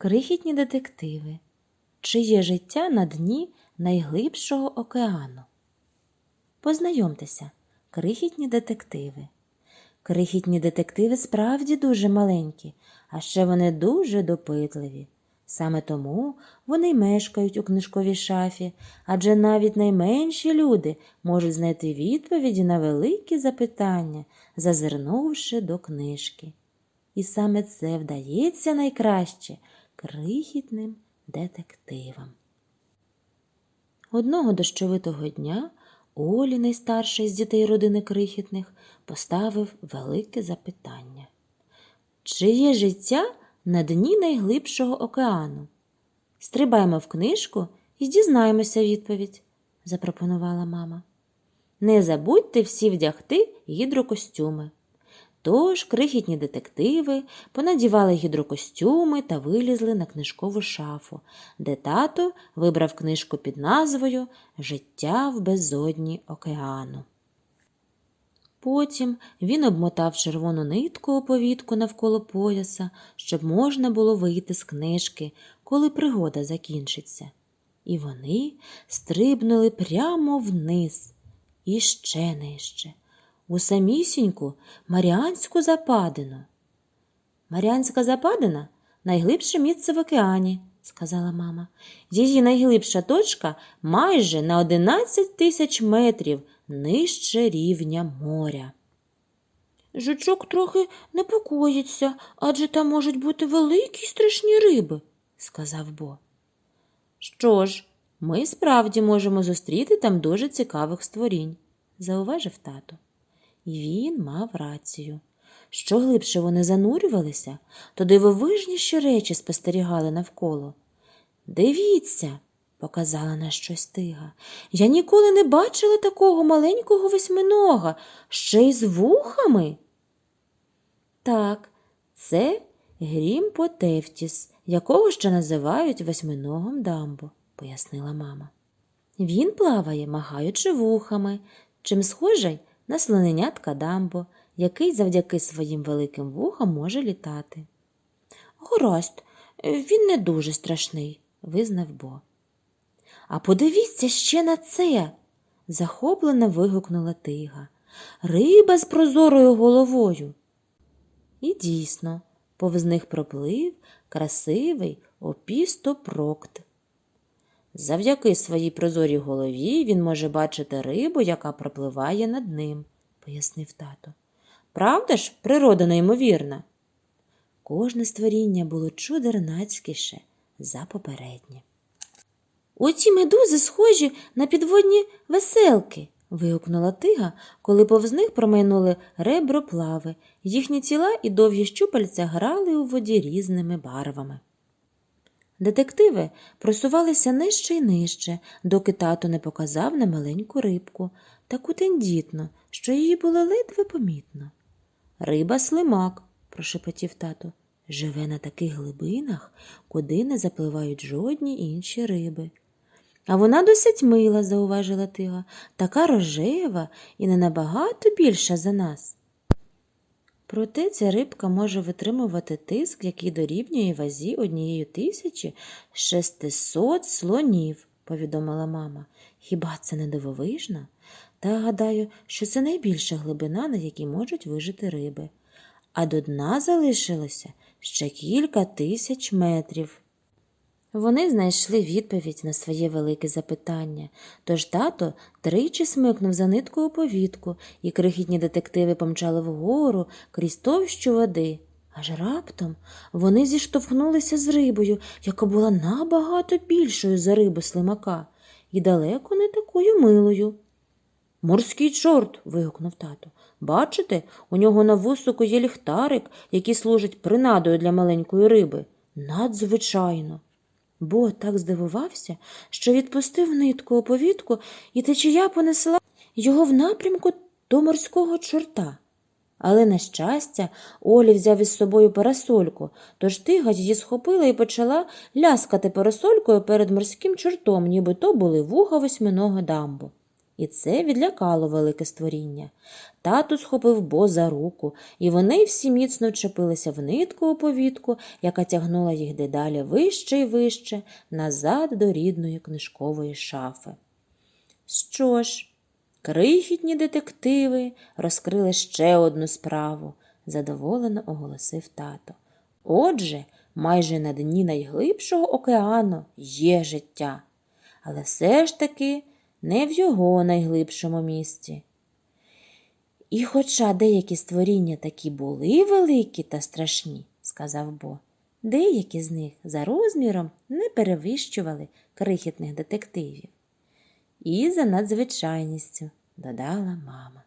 Крихітні детективи. Чиє життя на дні найглибшого океану? Познайомтеся, крихітні детективи. Крихітні детективи справді дуже маленькі, а ще вони дуже допитливі. Саме тому вони мешкають у книжковій шафі, адже навіть найменші люди можуть знайти відповіді на великі запитання, зазирнувши до книжки. І саме це вдається найкраще крихітним детективам. Одного дощовитого дня Олі, найстарший з дітей родини крихітних, поставив велике запитання. Чиє життя на дні найглибшого океану? Стрибаємо в книжку і дізнаємося відповідь, запропонувала мама. Не забудьте всі вдягти гідрокостюми. Тож крихітні детективи понадівали гідрокостюми та вилізли на книжкову шафу, де тато вибрав книжку під назвою Життя в безодні океану. Потім він обмотав червону нитку оповідку навколо пояса, щоб можна було вийти з книжки, коли пригода закінчиться. І вони стрибнули прямо вниз і ще нижче у самісіньку Маріанську западину. Маріанська западина найглибше місце в океані, сказала мама. Її найглибша точка майже на 11 тисяч метрів нижче рівня моря. Жучок трохи непокоїться, адже там можуть бути великі страшні риби, сказав Бо. Що ж, ми справді можемо зустріти там дуже цікавих створінь, зауважив тато. Він мав рацію. Що глибше вони занурювалися, то дивовижніші речі спостерігали навколо. Дивіться, показала на щось тига. Я ніколи не бачила такого маленького восьминога, ще й з вухами. Так, це грім Потевтіс, якого ще називають восьминогом дамбо, пояснила мама. Він плаває, магаючи вухами, чим схожий на слоненятка дамбо, який завдяки своїм великим вухам може літати. Гаразд, він не дуже страшний, визнав Бо. А подивіться ще на це. захоплено вигукнула тига. Риба з прозорою головою. І дійсно, повз них проплив красивий опістопрокт. Завдяки своїй прозорій голові він може бачити рибу, яка пропливає над ним, пояснив тато. Правда ж, природа неймовірна? Кожне створіння було чудернацькіше за попереднє. Оці медузи схожі на підводні веселки. вигукнула тига, коли повз них промайнули реброплави. Їхні тіла і довгі щупальця грали у воді різними барвами. Детективи просувалися нижче й нижче, доки тато не показав на маленьку рибку, таку тендітну, що її було ледве помітно. Риба слимак, прошепотів тато, живе на таких глибинах, куди не запливають жодні інші риби. А вона досить мила, зауважила тига, така рожева і не набагато більша за нас. Проте ця рибка може витримувати тиск, який дорівнює вазі однієї тисячі шестисот слонів, повідомила мама. Хіба це не дивовижно? Та гадаю, що це найбільша глибина, на якій можуть вижити риби. А до дна залишилося ще кілька тисяч метрів. Вони знайшли відповідь на своє велике запитання, тож тато тричі смикнув за нитку у повітку, і крихітні детективи помчали вгору крізь товщу води. Аж раптом вони зіштовхнулися з рибою, яка була набагато більшою за рибу слимака, і далеко не такою милою. Морський чорт. вигукнув тато. Бачите, у нього на вусику є ліхтарик, який служить принадою для маленької риби. Надзвичайно. Бо так здивувався, що відпустив нитку оповідку, і течія понесла його в напрямку до морського чорта. Але, на щастя, Олі взяв із собою парасольку, тож тига її схопила і почала ляскати парасолькою перед морським чортом, ніби то були вуха восьминого дамбу. І це відлякало велике створіння. Тато схопив Бо за руку, і вони всі міцно вчепилися в нитку оповідку, яка тягнула їх дедалі вище і вище, назад до рідної книжкової шафи. Що ж, крихітні детективи розкрили ще одну справу, задоволено оголосив тато. Отже, майже на дні найглибшого океану є життя, але все ж таки не в його найглибшому місці. І хоча деякі створіння такі були великі та страшні, сказав Бо, деякі з них за розміром не перевищували крихітних детективів. І за надзвичайністю, додала мама.